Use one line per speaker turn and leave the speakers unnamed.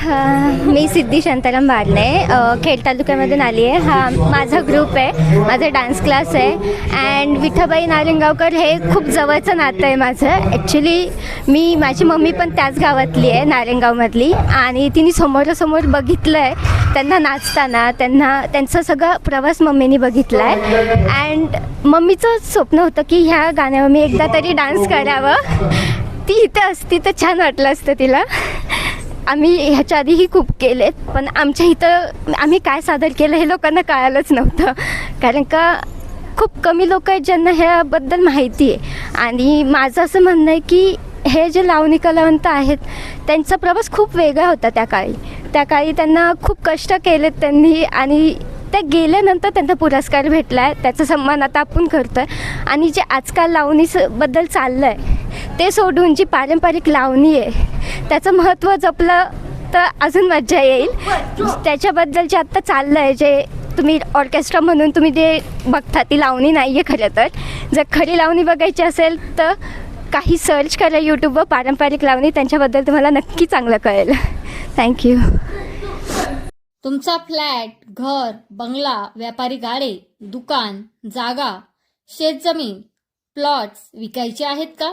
हा मी सिद्धी शांताराम बारणे खेड तालुक्यामधून आली आहे. हा माझा ग्रुप आहे. माझा डान्स क्लास आहे. अँड विठाबाई नारंगावकर हे खूप जवळचं नातं आहे माझं. ॲक्च्युली मी माझी मम्मी पण त्याच गावातली आहे नारिंगावमधली. आणि तिने समोरासमोर बघितलं आहे त्यांना नाचताना. त्यांना त्यांचा सगळा प्रवास मम्मीने बघितला आहे अँड मम्मीचं स्वप्न होतं की ह्या गाण्यावर मी एकदा तरी डान्स करावं. ती इथं असती तर छान वाटलं असतं तिला. आम्ही ह्याच्या आधीही खूप केलेत पण आमच्या इथं आम्ही काय सादर केलं हे लोकांना कळालंच नव्हतं. कारण का खूप कमी लोक आहेत ज्यांना ह्याबद्दल माहिती आहे. आणि माझं असं म्हणणं आहे की हे जे लावणी कलावंत आहेत त्यांचा प्रवास खूप वेगळा होता त्या काळी. त्या काळी त्यांना खूप कष्ट केलेत त्यांनी आणि त्या गेल्यानंतर त्यांना पुरस्कार भेटला आहे त्याचा सन्मान आता आपण करतो आहे आणि जे आजकाल लावणीबद्दल चाललं आहे ते सोडून जी पारंपरिक लावणी आहे त्याचं महत्त्व जपलं तर अजून मज्जा येईल. त्याच्याबद्दल जे आत्ता चाललं आहे जे तुम्ही ऑर्केस्ट्रा म्हणून तुम्ही जे बघता ती लावणी नाही आहे खरं तर. जर खरी लावणी बघायची असेल तर काही सर्च करा यूट्यूबवर पारंपरिक लावणी त्यांच्याबद्दल तुम्हाला नक्की चांगलं कळेल. थँक्यू
तुमचा फ्लॅट घर बंगला व्यापारी गाडे दुकान जागा शेतजमीन प्लॉट्स विकायचे आहेत का?